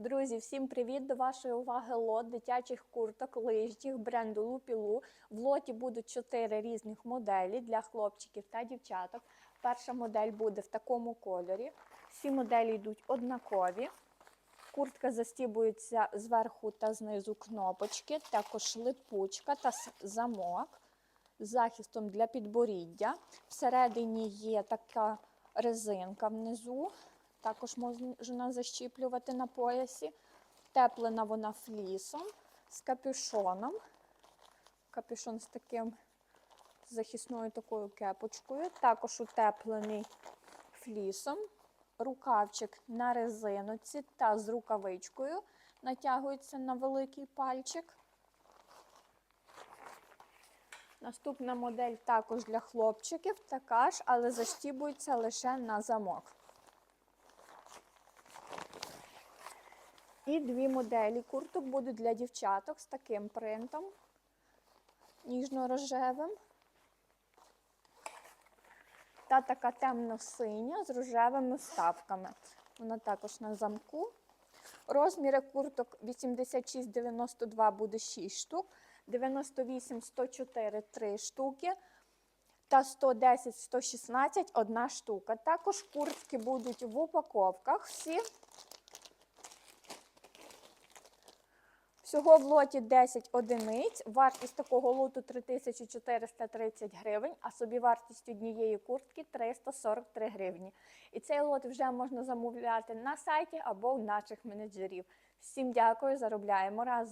Друзі, всім привіт! До вашої уваги лот дитячих курток лижніх бренду Лупілу. В лоті будуть чотири різних моделі для хлопчиків та дівчаток. Перша модель буде в такому кольорі. Всі моделі йдуть однакові. Куртка застібується зверху та знизу кнопочки, також липучка та замок з захистом для підборіддя. Всередині є така резинка внизу. Також можна защіплювати на поясі. Теплена вона флісом з капюшоном. Капюшон з таким захисною такою кепочкою. Також утеплений флісом. Рукавчик на резиноці та з рукавичкою натягується на великий пальчик. Наступна модель також для хлопчиків, така ж, але заштібується лише на замок. І дві моделі курток будуть для дівчаток з таким принтом ніжно-рожевим. Та така темно-синя з рожевими вставками. Вона також на замку. Розміри курток 86-92 буде 6 штук, 98-104 3 штуки та 110-116 1 штука. Також куртки будуть в упаковках всі. Всього в лоті 10 одиниць. Вартість такого лоту 3430 гривень, а собівартість однієї куртки 343 гривні. І цей лот вже можна замовляти на сайті або у наших менеджерів. Всім дякую, заробляємо разом.